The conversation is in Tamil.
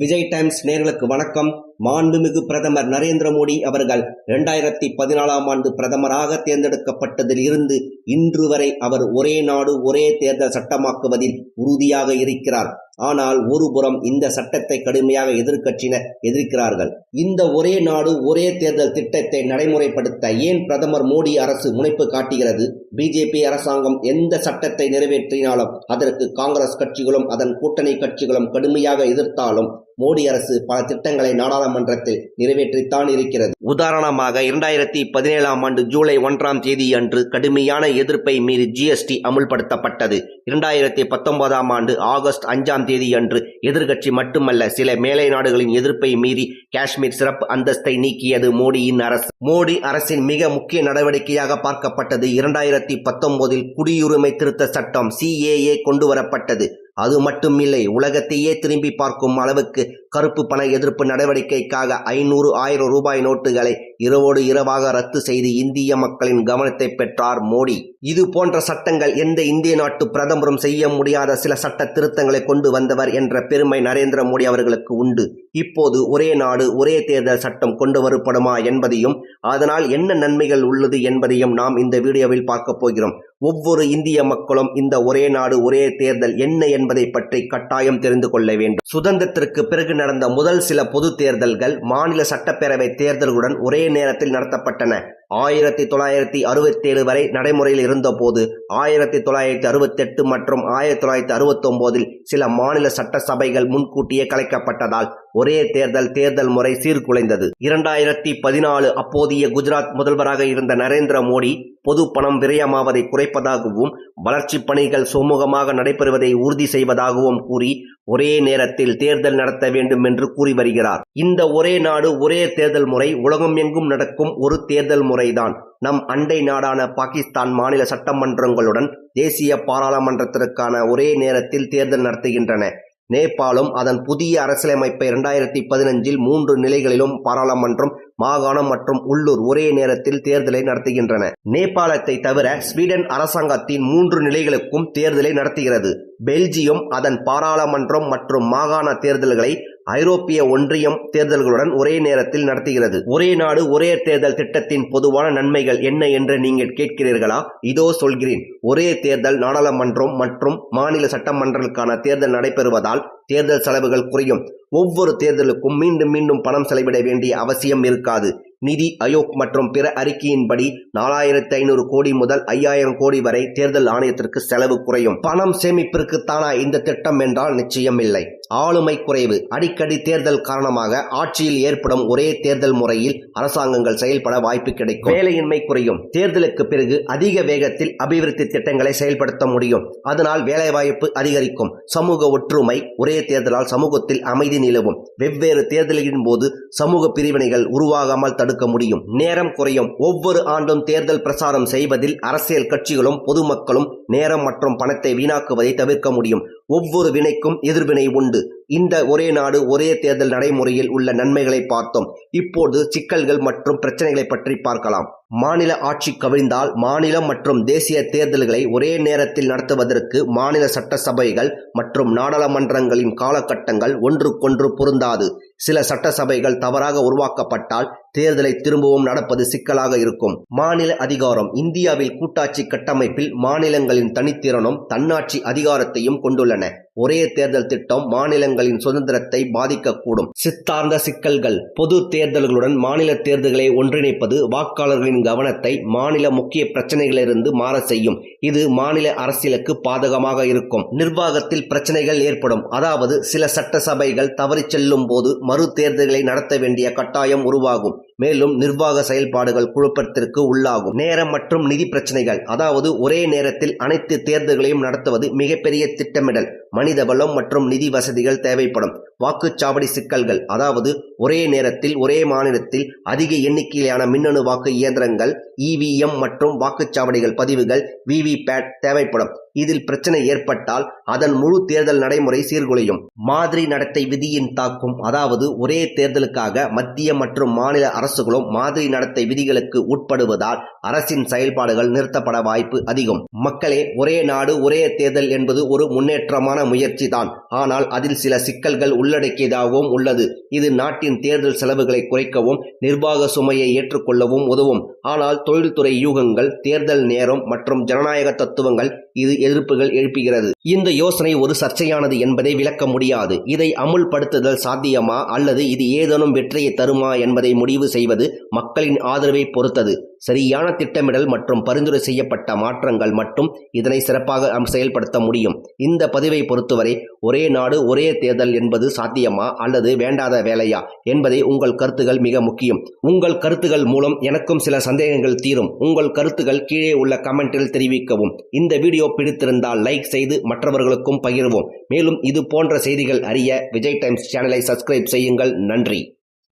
விஜய் டைம்ஸ் நேர்களுக்கு வணக்கம். மாண்புமிகு பிரதமர் நரேந்திர மோடி அவர்கள் இரண்டாயிரத்தி பதினாலாம் ஆண்டு பிரதமராக தேர்ந்தெடுக்கப்பட்டதில் இருந்து இன்று வரை அவர் ஒரே நாடு ஒரே தேர்தல் சட்டமாக்குவதில் உறுதியாக இருக்கிறார். ஆனால் ஒருபுறம் இந்த சட்டத்தை கடுமையாக எதிர்க்கட்சியினர் எதிர்க்கிறார்கள். இந்த ஒரே நாடு ஒரே தேர்தல் திட்டத்தை நடைமுறைப்படுத்த ஏன் பிரதமர் மோடி அரசு முனைப்பு காட்டுகிறது? பிஜேபி அரசாங்கம் எந்த சட்டத்தை நிறைவேற்றினாலும் அதற்கு காங்கிரஸ் கட்சிகளும் அதன் கூட்டணி கட்சிகளும் கடுமையாக எதிர்த்தாலும் மோடி அரசு பல திட்டங்களை நாடாளுமன்றத்தில் நிறைவேற்றித்தான் இருக்கிறது. உதாரணமாக இரண்டாயிரத்தி பதினேழாம் ஆண்டு ஜூலை ஒன்றாம் தேதி அன்று கடுமையான எதிர்ப்பை மீறி ஜிஎஸ்டி அமுல்படுத்தப்பட்டது. இரண்டாயிரத்தி பத்தொன்பதாம் ஆண்டு ஆகஸ்ட் அஞ்சாம் தேதி அன்று எதிர்க்கட்சி மட்டுமல்ல சில மேலை நாடுகளின் எதிர்ப்பை மீறி காஷ்மீர் சிறப்பு அந்தஸ்தை நீக்கியது மோடியின் அரசு. மோடி அரசின் மிக முக்கிய நடவடிக்கையாக பார்க்கப்பட்டது இரண்டாயிரத்தி பத்தொன்பதில் குடியுரிமை திருத்த சட்டம் சிஏஏ கொண்டு அது அது மட்டுமில்லை உலகத்தையே திரும்பி பார்க்கும் அளவுக்கு கருப்பு பண எதிர்ப்பு நடவடிக்கைக்காக ஐநூறு ஆயிரம் ரூபாய் நோட்டுகளை இரவோடு இரவாக ரத்து செய்து இந்திய மக்களின் கவனத்தை பெற்றார் மோடி. இது போன்ற சட்டங்கள் எந்த இந்திய நாட்டு பிரதமரும் செய்ய முடியாத சில சட்ட திருத்தங்களை கொண்டு வந்தவர் என்ற பெருமை நரேந்திர மோடி அவர்களுக்கு உண்டு. இப்போது ஒரே நாடு ஒரே தேர்தல் சட்டம் கொண்டு வரப்படுமா என்பதையும் அதனால் என்ன நன்மைகள் உள்ளது என்பதையும் நாம் இந்த வீடியோவில் பார்க்கப் போகிறோம். ஒவ்வொரு இந்திய மக்களும் இந்த ஒரே நாடு ஒரே தேர்தல் என்ன என்பதை பற்றி கட்டாயம் தெரிந்து கொள்ள வேண்டும். சுதந்திரத்திற்கு பிறகு நடந்த முதல் சில பொது தேர்தல்கள் மாநில சட்டப்பேரவை தேர்தல்களுடன் ஒரே நேரத்தில் நடத்தப்பட்டன. ஆயிரத்தி தொள்ளாயிரத்தி அறுபத்தேழு வரை நடைமுறையில் இருந்தபோது ஆயிரத்தி தொள்ளாயிரத்தி அறுபத்தெட்டு மற்றும் ஆயிரத்தி தொள்ளாயிரத்தி அறுபத்தொம்போதில் சில மாநில சட்டசபைகள் முன்கூட்டியே கலைக்கப்பட்டதால் ஒரே தேர்தல் தேர்தல் முறை சீர்குலைந்தது. இரண்டாயிரத்தி பதினாலு அப்போதைய குஜராத் முதல்வராக இருந்த நரேந்திர மோடி பொது பணம் விரயமாவதை குறைப்பதாகவும் வளர்ச்சிப் பணிகள் சுமூகமாக நடைபெறுவதை உறுதி செய்வதாகவும் கூறி ஒரே நேரத்தில் தேர்தல் நடத்த வேண்டும் என்று கூறி வருகிறார். இந்த ஒரே நாடு ஒரே தேர்தல் முறை உலகம் எங்கும் நடக்கும் ஒரு தேர்தல் முறைதான். நம் அண்டை நாடான பாகிஸ்தான் மாநில சட்டமன்றங்களுடன் தேசிய பாராளுமன்றத்திற்கான ஒரே நேரத்தில் தேர்தல் நடத்துகின்றன. நேபாளம் அதன் புதிய அரசியலமைப்பை இரண்டாயிரத்தி பதினஞ்சில் மூன்று நிலைகளிலும் பாராளுமன்றம் மாகாணம் மற்றும் உள்ளூர் ஒரே நேரத்தில் தேர்தலை நடத்துகின்றன. நேபாளத்தை தவிர ஸ்வீடன் அரசாங்கத்தின் மூன்று நிலைகளுக்கும் தேர்தலை நடத்துகிறது. பெல்ஜியம் அதன் பாராளுமன்றம் மற்றும் மாகாண தேர்தல்களை ஐரோப்பிய ஒன்றியம் தேர்தல்களுடன் ஒரே நேரத்தில் நடத்துகிறது. ஒரே நாடு ஒரே தேர்தல் திட்டத்தின் பொதுவான நன்மைகள் என்ன என்று நீங்கள் கேட்கிறீர்களா? இதோ சொல்கிறேன். ஒரே தேர்தல் நாடாளுமன்றம் மற்றும் மாநில சட்டமன்றங்களுக்கான தேர்தல் நடைபெறுவதால் தேர்தல் செலவுகள் குறையும். ஒவ்வொரு தேர்தலுக்கும் மீண்டும் மீண்டும் பணம் செலவிட வேண்டிய அவசியம் இருக்காது. நிதி ஆயோக் மற்றும் பிற அறிக்கையின்படி நாலாயிரத்தி ஐநூறு கோடி முதல் ஐயாயிரம் கோடி வரை தேர்தல் ஆணையத்திற்கு செலவு குறையும். பணம் சேமிப்பிற்கு தானா இந்த திட்டம் என்றால் நிச்சயம் இல்லை. ஆளுமை குறைவு. அடிக்கடி தேர்தல் காரணமாக ஆட்சியில் ஏற்படும் ஒரே தேர்தல் முறையில் அரசாங்கங்கள் செயல்பட வாய்ப்பு கிடைக்கும். வேலையின்மை குறையும். தேர்தலுக்கு பிறகு அதிக வேகத்தில் அபிவிருத்தி திட்டங்களை செயல்படுத்த முடியும். அதனால் வேலைவாய்ப்பு அதிகரிக்கும். சமூக ஒற்றுமை ஒரே தேர்தலால் சமூகத்தில் அமைதி நிலவும். வெவ்வேறு தேர்தல்களின் போது சமூக பிரிவினைகள் உருவாகாமல் தடுக்க முடியும். நேரம் குறையும். ஒவ்வொரு ஆண்டும் தேர்தல் பிரசாரம் செய்வதில் அரசியல் கட்சிகளும் பொதுமக்களும் நேரம் மற்றும் பணத்தை வீணாக்குவதை தவிர்க்க முடியும். ஒவ்வொரு வினைக்கும் எதிர்வினை உண்டு. இந்த ஒரே நாடு ஒரே தேர்தல் நடைமுறையில் உள்ள நன்மைகளை பார்த்தோம். இப்போது சிக்கல்கள் மற்றும் பிரச்சனைகளை பற்றி பார்க்கலாம். மாநில ஆட்சி கவிழ்ந்தால் மாநிலம் மற்றும் தேசிய தேர்தல்களை ஒரே நேரத்தில் நடத்துவதற்கு மாநில சட்டசபைகள் மற்றும் நாடாளுமன்றங்களின் காலகட்டங்கள் ஒன்றுக்கொன்று பொருந்தாது. சில சட்டசபைகள் தவறாக உருவாக்கப்பட்டால் தேர்தலை திரும்பவும் நடப்பது சிக்கலாக இருக்கும். மாநில அதிகாரம். இந்தியாவில் கூட்டாட்சி கட்டமைப்பில் மாநிலங்களின் தனித்திறனும் தன்னாட்சி அதிகாரத்தையும் கொண்டுள்ளன. ஒரே தேர்தல் திட்டம் மாநிலங்களின் சுதந்திரத்தை பாதிக்கக்கூடும். சித்தார்ந்த சிக்கல்கள். பொது தேர்தல்களுடன் மாநில தேர்தல்களை ஒன்றிணைப்பது வாக்காளர்களின் கவனத்தை மாநில முக்கிய பிரச்சனைகளிலிருந்து மாற செய்யும். இது மாநில அரசியலுக்கு பாதகமாக இருக்கும். நிர்வாகத்தில் பிரச்சனைகள் ஏற்படும். அதாவது சில சட்டசபைகள் தவறி செல்லும் போது மறு தேர்தல்களை நடத்த வேண்டிய கட்டாயம் உருவாகும். மேலும் நிர்வாக செயல்பாடுகள் குழப்பத்திற்கு உள்ளாகும். நேரம் மற்றும் நிதி பிரச்சனைகள். அதாவது ஒரே நேரத்தில் அனைத்து தேர்தல்களையும் நடத்துவது மிகப்பெரிய திட்டமிடல். மனித வளம் மற்றும் நிதி வசதிகள் தேவைப்படும். வாக்குச்சாவடி சிக்கல்கள். அதாவது ஒரே நேரத்தில் ஒரே மாநிலத்தில் அதிக எண்ணிக்கையிலான மின்னணு வாக்கு இயந்திரங்கள் இவிஎம் மற்றும் வாக்குச்சாவடிகள் பதிவுகள் விவிபேட் தேவைப்படும். இதில் பிரச்சனை ஏற்பட்டால் அதன் முழு தேர்தல் நடைமுறை சீர்குலையும். மாதிரி நடத்தை விதியின் தாக்கும் அதாவது ஒரே தேர்தலுக்காக மத்திய மற்றும் மாநில அரசுகளும் மாதிரி நடத்தை விதிகளுக்கு உட்படுவதால் அரசின் செயல்பாடுகள் நிறுத்தப்பட வாய்ப்பு அதிகம். மக்களே ஒரே நாடு ஒரே தேர்தல் என்பது ஒரு முன்னேற்றமான முயற்சி தான் ஆனால் அதில் சில சிக்கல்கள் உள்ளடக்கியதாகவும் உள்ளது. இது நாட்டின் தேர்தல் செலவுகளை குறைக்கவும் நிர்வாக சுமையை ஏற்றுக்கொள்ளவும் உதவும். ஆனால் தொழில்துறை யூகங்கள் தேர்தல் நேரம் மற்றும் ஜனநாயக தத்துவங்கள் இது எதிர்ப்புகள் எழுப்புகிறது. இந்த யோசனை ஒரு சர்ச்சையானது என்பதை விளக்க முடியாது. இதை அமுல்படுத்துதல் சாத்தியமா? அல்லது இது ஏதேனும் வெற்றியை தருமா என்பதை முடிவு செய்வது மக்களின் ஆதரவை பொறுத்தது. சரியான திட்டமிடல் மற்றும் பரிந்துரை செய்யப்பட்ட மாற்றங்கள் மட்டும் இதனை சிறப்பாக செயல்படுத்த முடியும். இந்த பதிவை பொறுத்தவரை ஒரே நாடு ஒரே தேர்தல் என்பது சாத்தியமா அல்லது வேண்டாத வேலையா என்பதை உங்கள் கருத்துகள் மிக முக்கியம். உங்கள் கருத்துகள் மூலம் எனக்கும் சில சந்தேகங்கள் தீரும். உங்கள் கருத்துகள் கீழே உள்ள கமெண்டில் தெரிவிக்கவும். இந்த வீடியோ பிடித்திருந்தால் லைக் செய்து மற்றவர்களுக்கும் பகிர்வோம். மேலும் இது போன்ற செய்திகள் அறிய விஜய் டைம்ஸ் சேனலை சப்ஸ்கிரைப் செய்யுங்கள். நன்றி.